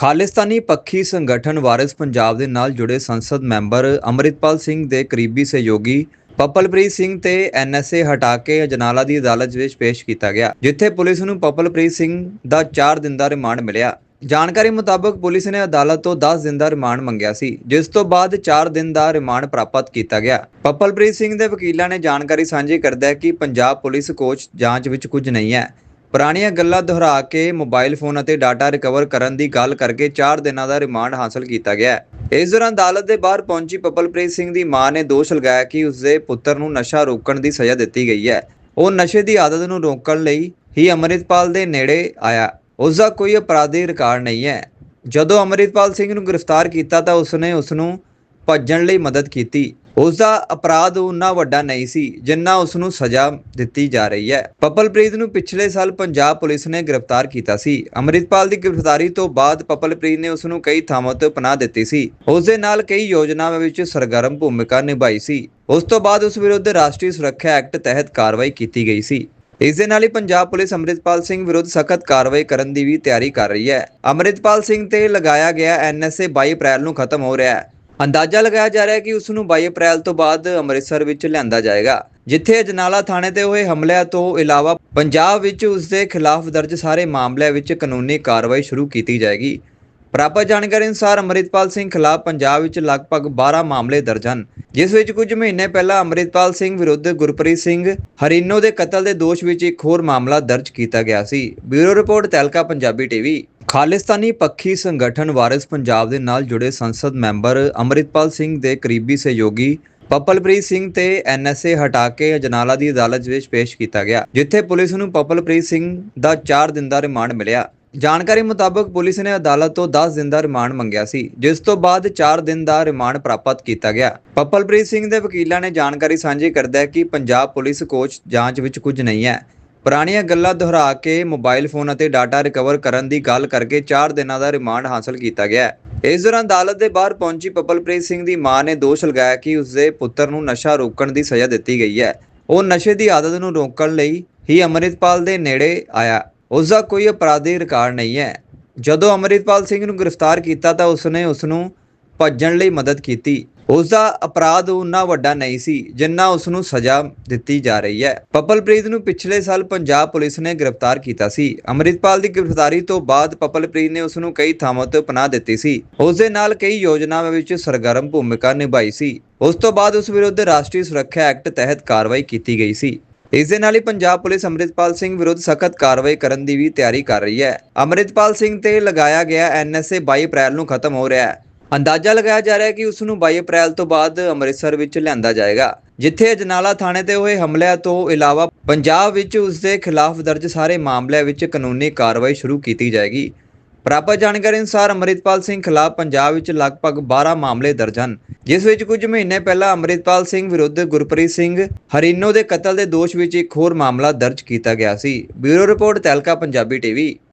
ਖਾਲਿਸਤਾਨੀ ਪੱਖੀ ਸੰਗਠਨ ਵਾਰਿਸ ਪੰਜਾਬ ਦੇ ਨਾਲ ਜੁੜੇ ਸੰਸਦ ਮੈਂਬਰ ਅਮਰਿਤਪਾਲ ਸਿੰਘ ਦੇ ਕਰੀਬੀ ਸਹਿਯੋਗੀ ਪਪਲਪ੍ਰੀਤ ਸਿੰਘ ਤੇ ਐਨਐਸਏ ਹਟਾ ਕੇ ਅਜਨਾਲਾ ਦੀ ਅਦਾਲਤ ਵਿੱਚ ਪੇਸ਼ ਕੀਤਾ ਗਿਆ, ਜਿੱਥੇ ਪੁਲਿਸ ਨੂੰ ਪਪਲਪ੍ਰੀਤ ਸਿੰਘ ਦਾ 4 ਦਿਨ ਦਾ ਰਿਮਾਂਡ ਮਿਲਿਆ। ਜਾਣਕਾਰੀ ਮੁਤਾਬਕ ਪੁਲਿਸ ਨੇ ਅਦਾਲਤ ਤੋਂ 10 ਦਿਨ ਦਾ ਰਿਮਾਂਡ ਮੰਗਿਆ ਸੀ, ਜਿਸ ਤੋਂ ਬਾਅਦ 4 ਦਿਨ ਦਾ ਰਿਮਾਂਡ ਪ੍ਰਾਪਤ ਕੀਤਾ ਗਿਆ। ਪਪਲਪ੍ਰੀਤ ਸਿੰਘ ਦੇ ਵਕੀਲਾਂ ਨੇ ਜਾਣਕਾਰੀ ਸਾਂਝੀ ਕਰਦਿਆਂ ਕਿ ਪੰਜਾਬ ਪੁਲਿਸ ਕੋਚ ਜਾਂਚ ਵਿੱਚ ਕੁਝ ਨਹੀਂ ਹੈ। ਪੁਰਾਣੀਆਂ ਗੱਲਾਂ ਦੁਹਰਾ ਕੇ ਮੋਬਾਈਲ ਫੋਨ ਅਤੇ ਡਾਟਾ ਰਿਕਵਰ ਕਰਨ ਦੀ ਗੱਲ ਕਰਕੇ 4 ਦਿਨਾਂ ਦਾ ਰਿਮਾਂਡ ਹਾਸਲ ਕੀਤਾ ਗਿਆ ਹੈ। ਇਸ ਦੌਰਾਨ ਅਦਾਲਤ ਦੇ ਬਾਹਰ ਪਹੁੰਚੀ ਪਪਲਪ੍ਰੀਤ ਸਿੰਘ ਦੀ ਮਾਂ ਨੇ ਦੋਸ਼ ਲਗਾਇਆ ਕਿ ਉਸਦੇ ਪੁੱਤਰ ਨੂੰ ਨਸ਼ਾ ਰੋਕਣ ਦੀ ਸਜ਼ਾ ਦਿੱਤੀ ਗਈ ਹੈ। ਉਹ ਨਸ਼ੇ ਦੀ ਆਦਤ ਨੂੰ ਰੋਕਣ ਲਈ ਹੀ ਅੰਮ੍ਰਿਤਪਾਲ ਦੇ ਨੇੜੇ ਆਇਆ। ਉਸ ਦਾ ਕੋਈ ਅਪਰਾਧੀ ਰਿਕਾਰਡ ਨਹੀਂ ਹੈ। ਜਦੋਂ ਅੰਮ੍ਰਿਤਪਾਲ ਸਿੰਘ ਨੂੰ ਗ੍ਰਿਫਤਾਰ ਕੀਤਾ ਤਾਂ ਉਸਨੇ ਉਸ ਨੂੰ ਭੱਜਣ ਲਈ ਮਦਦ ਕੀਤੀ। ਉਸ ਦਾ ਅਪਰਾਧ ਉਨਾ ਵੱਡਾ ਨਹੀਂ ਸੀ, ਜਿੰਨਾ ਉਸ ਨੂੰ ਸਜ਼ਾ ਦਿੱਤੀ ਜਾ ਰਹੀ ਹੈ। ਪਪਲਪ੍ਰੀਤ ਨੂੰ ਪਿਛਲੇ ਸਾਲ ਪੰਜਾਬ ਪੁਲਿਸ ਨੇ ਗ੍ਰਿਫਤਾਰ ਕੀਤਾ ਸੀ। ਅੰਮ੍ਰਿਤਪਾਲ ਦੀ ਗ੍ਰਿਫਤਾਰੀ ਤੋਂ ਬਾਅਦ ਪਪਲਪ੍ਰੀਤ ਨੇ ਉਸ ਨੂੰ ਕਈ ਥਾਵਾਂ ਤੇ ਪਨਾਹ ਦਿੱਤੀ ਸੀ। ਉਸ ਦੇ ਨਾਲ ਕਈ ਯੋਜਨਾਵਾਂ ਵਿੱਚ ਸਰਗਰਮ ਭੂਮਿਕਾ ਨਿਭਾਈ ਸੀ। ਉਸ ਤੋਂ ਬਾਅਦ ਉਸ ਵਿਰੁੱਧ ਰਾਸ਼ਟਰੀ ਸੁਰੱਖਿਆ ਐਕਟ ਤਹਿਤ ਕਾਰਵਾਈ ਕੀਤੀ ਗਈ ਸੀ। ਇਸ ਦੇ ਨਾਲ ਹੀ ਪੰਜਾਬ ਪੁਲਿਸ ਅੰਮ੍ਰਿਤਪਾਲ ਸਿੰਘ ਵਿਰੁੱਧ ਸਖਤ ਕਾਰਵਾਈ ਕਰਨ ਦੀ ਵੀ ਤਿਆਰੀ ਕਰ ਰਹੀ ਹੈ। ਅੰਮ੍ਰਿਤਪਾਲ ਸਿੰਘ ਤੇ ਲਗਾਇਆ ਗਿਆ ਐਨਐਸਏ 22 ਅਪ੍ਰੈਲ ਨੂੰ ਖਤਮ ਹੋ ਰਿਹਾ ਹੈ। ਅੰਦਾਜ਼ਾ ਲਗਾਇਆ ਜਾ ਰਿਹਾ ਹੈ ਕਿ ਉਸ ਨੂੰ 22 ਅਪ੍ਰੈਲ ਤੋਂ ਬਾਅਦ ਅੰਮ੍ਰਿਤਸਰ ਵਿੱਚ ਲਿਆਂਦਾ ਜਾਏਗਾ, ਜਿੱਥੇ ਅਜਨਾਲਾ ਥਾਣੇ ਤੇ ਹੋਏ ਹਮਲਿਆਂ ਤੋਂ ਇਲਾਵਾ ਪੰਜਾਬ ਵਿੱਚ ਉਸ ਦੇ ਖਿਲਾਫ ਦਰਜ ਸਾਰੇ ਮਾਮਲਿਆਂ ਵਿੱਚ ਕਾਨੂੰਨੀ ਕਾਰਵਾਈ ਸ਼ੁਰੂ ਕੀਤੀ ਜਾਏਗੀ। ਪ੍ਰਾਪਤ ਜਾਣਕਾਰੀ ਅਨੁਸਾਰ ਅੰਮ੍ਰਿਤਪਾਲ ਸਿੰਘ ਖਿਲਾਫ ਪੰਜਾਬ ਵਿੱਚ ਲਗਭਗ 12 ਮਾਮਲੇ ਦਰਜ ਹਨ, ਜਿਸ ਵਿੱਚ ਕੁਝ ਮਹੀਨੇ ਪਹਿਲਾਂ ਅੰਮ੍ਰਿਤਪਾਲ ਸਿੰਘ ਵਿਰੁੱਧ ਗੁਰਪ੍ਰੀਤ ਸਿੰਘ ਹਰੀਨੋ ਦੇ ਕਤਲ ਦੇ ਦੋਸ਼ ਵਿੱਚ ਇੱਕ ਹੋਰ ਮਾਮਲਾ ਦਰਜ ਕੀਤਾ ਗਿਆ ਸੀ। Bureau report Tehelka, Punjabi TV. ਖਾਲਿਸਤਾਨੀ ਪੱਖੀ ਸੰਗਠਨ ਵਾਰਿਸ ਪੰਜਾਬ ਦੇ ਨਾਲ ਜੁੜੇ ਸੰਸਦ ਮੈਂਬਰ ਅੰਮ੍ਰਿਤਪਾਲ ਸਿੰਘ ਦੇ ਕਰੀਬੀ ਸਹਿਯੋਗੀ ਪਪਲਪ੍ਰੀਤ ਸਿੰਘ ਤੇ ਐਨਐਸਏ ਹਟਾ ਕੇ ਅਜਨਾਲਾ ਦੀ ਅਦਾਲਤ ਵਿੱਚ ਪੇਸ਼ ਕੀਤਾ ਗਿਆ, ਜਿੱਥੇ ਪੁਲਿਸ ਨੂੰ ਪਪਲਪ੍ਰੀਤ ਸਿੰਘ ਦਾ 4 ਦਿਨ ਦਾ ਰਿਮਾਂਡ ਮਿਲਿਆ। ਜਾਣਕਾਰੀ ਮੁਤਾਬਕ ਪੁਲਿਸ ਨੇ ਅਦਾਲਤ ਤੋਂ 10 ਦਿਨ ਦਾ ਰਿਮਾਂਡ ਮੰਗਿਆ ਸੀ, ਜਿਸ ਤੋਂ ਬਾਅਦ 4 ਦਿਨ ਦਾ ਰਿਮਾਂਡ ਪ੍ਰਾਪਤ ਕੀਤਾ ਗਿਆ। ਪਪਲਪ੍ਰੀਤ ਸਿੰਘ ਦੇ ਵਕੀਲਾਂ ਨੇ ਜਾਣਕਾਰੀ ਸਾਂਝੀ ਕਰਦਿਆਂ ਕਿ ਪੰਜਾਬ ਪੁਲਿਸ ਕੋਚ ਜਾਂਚ ਵਿੱਚ ਕੁਝ ਨਹੀਂ ਹੈ। ਪੁਰਾਣੀਆਂ ਗੱਲਾਂ ਦੁਹਰਾ ਕੇ ਮੋਬਾਈਲ ਫੋਨ ਅਤੇ ਡਾਟਾ ਰਿਕਵਰ ਕਰਨ ਦੀ ਗੱਲ ਕਰਕੇ 4 ਦਿਨਾਂ ਦਾ ਰਿਮਾਂਡ ਹਾਸਲ ਕੀਤਾ ਗਿਆ ਹੈ। ਇਸ ਦੌਰਾਨ ਅਦਾਲਤ ਦੇ ਬਾਹਰ ਪਹੁੰਚੀ ਪਪਲਪ੍ਰੀਤ ਸਿੰਘ ਦੀ ਮਾਂ ਨੇ ਦੋਸ਼ ਲਗਾਇਆ ਕਿ ਉਸਦੇ ਪੁੱਤਰ ਨੂੰ ਨਸ਼ਾ ਰੋਕਣ ਦੀ ਸਜ਼ਾ ਦਿੱਤੀ ਗਈ ਹੈ। ਉਹ ਨਸ਼ੇ ਦੀ ਆਦਤ ਨੂੰ ਰੋਕਣ ਲਈ ਹੀ ਅੰਮ੍ਰਿਤਪਾਲ ਦੇ ਨੇੜੇ ਆਇਆ। ਉਸ ਦਾ ਕੋਈ ਅਪਰਾਧੀ ਰਿਕਾਰਡ ਨਹੀਂ ਹੈ। ਜਦੋਂ ਅੰਮ੍ਰਿਤਪਾਲ ਸਿੰਘ ਨੂੰ ਗ੍ਰਿਫਤਾਰ ਕੀਤਾ ਤਾਂ ਉਸਨੇ ਉਸ ਨੂੰ ਭੱਜਣ ਲਈ ਮਦਦ ਕੀਤੀ। ਉਸ ਦਾ ਅਪਰਾਧ ਉਨਾ ਵੱਡਾ ਨਹੀਂ ਸੀ, ਜਿੰਨਾ ਉਸ ਨੂੰ ਸਜ਼ਾ ਦਿੱਤੀ ਜਾ ਰਹੀ ਹੈ। ਪਪਲਪ੍ਰੀਤ ਨੂੰ ਪਿਛਲੇ ਸਾਲ ਪੰਜਾਬ ਪੁਲਿਸ ਨੇ ਗ੍ਰਿਫਤਾਰ ਕੀਤਾ ਸੀ। ਅੰਮ੍ਰਿਤਪਾਲ ਦੀ ਗ੍ਰਿਫਤਾਰੀ ਤੋਂ ਬਾਅਦ ਪਪਲਪ੍ਰੀਤ ਨੇ ਉਸ ਨੂੰ ਕਈ ਥਾਵਾਂ ਤੇ ਪਨਾਹ ਦਿੱਤੀ ਸੀ। ਉਸ ਦੇ ਨਾਲ ਕਈ ਯੋਜਨਾਵਾਂ ਵਿੱਚ ਸਰਗਰਮ ਭੂਮਿਕਾ ਨਿਭਾਈ ਸੀ। ਉਸ ਤੋਂ ਬਾਅਦ ਉਸ ਵਿਰੁੱਧ ਰਾਸ਼ਟਰੀ ਸੁਰੱਖਿਆ ਐਕਟ ਤਹਿਤ ਕਾਰਵਾਈ ਕੀਤੀ ਗਈ ਸੀ। ਇਸ ਦੇ ਨਾਲ ਹੀ ਪੰਜਾਬ ਪੁਲਿਸ ਅੰਮ੍ਰਿਤਪਾਲ ਸਿੰਘ ਵਿਰੁੱਧ ਸਖਤ ਕਾਰਵਾਈ ਕਰਨ ਦੀ ਵੀ ਤਿਆਰੀ ਕਰ ਰਹੀ ਹੈ। ਅੰਮ੍ਰਿਤਪਾਲ ਸਿੰਘ ਤੇ ਲਗਾਇਆ ਗਿਆ ਐਨਐਸਏ 22 ਅਪ੍ਰੈਲ ਨੂੰ ਖਤਮ ਹੋ ਰਿਹਾ ਹੈ। ਅੰਦਾਜ਼ਾ ਲਗਾਇਆ ਜਾ ਰਿਹਾ ਹੈ ਕਿ ਉਸ ਨੂੰ 22 ਅਪ੍ਰੈਲ ਤੋਂ ਬਾਅਦ ਅੰਮ੍ਰਿਤਸਰ ਵਿੱਚ ਲਿਆਂਦਾ ਜਾਏਗਾ, ਜਿੱਥੇ ਅਜਨਾਲਾ ਥਾਣੇ ਤੇ ਹੋਏ ਹਮਲਿਆਂ ਤੋਂ ਇਲਾਵਾ ਪੰਜਾਬ ਵਿੱਚ ਉਸ ਦੇ ਖਿਲਾਫ ਦਰਜ ਸਾਰੇ ਮਾਮਲਿਆਂ ਵਿੱਚ ਕਾਨੂੰਨੀ ਕਾਰਵਾਈ ਸ਼ੁਰੂ ਕੀਤੀ ਜਾਏਗੀ। ਪ੍ਰਾਪਤ ਜਾਣਕਾਰੀ ਅਨੁਸਾਰ ਅੰਮ੍ਰਿਤਪਾਲ ਸਿੰਘ ਖਿਲਾਫ ਪੰਜਾਬ ਵਿੱਚ ਲਗਭਗ 12 ਮਾਮਲੇ ਦਰਜ ਹਨ, ਜਿਸ ਵਿੱਚ ਕੁਝ ਮਹੀਨੇ ਪਹਿਲਾਂ ਅੰਮ੍ਰਿਤਪਾਲ ਸਿੰਘ ਵਿਰੁੱਧ ਗੁਰਪ੍ਰੀਤ ਸਿੰਘ ਹਰੀਨੋ ਦੇ ਕਤਲ ਦੇ ਦੋਸ਼ ਵਿੱਚ ਇੱਕ ਹੋਰ ਮਾਮਲਾ ਦਰਜ ਕੀਤਾ ਗਿਆ ਸੀ। Bureau report Tehelka Punjabi TV.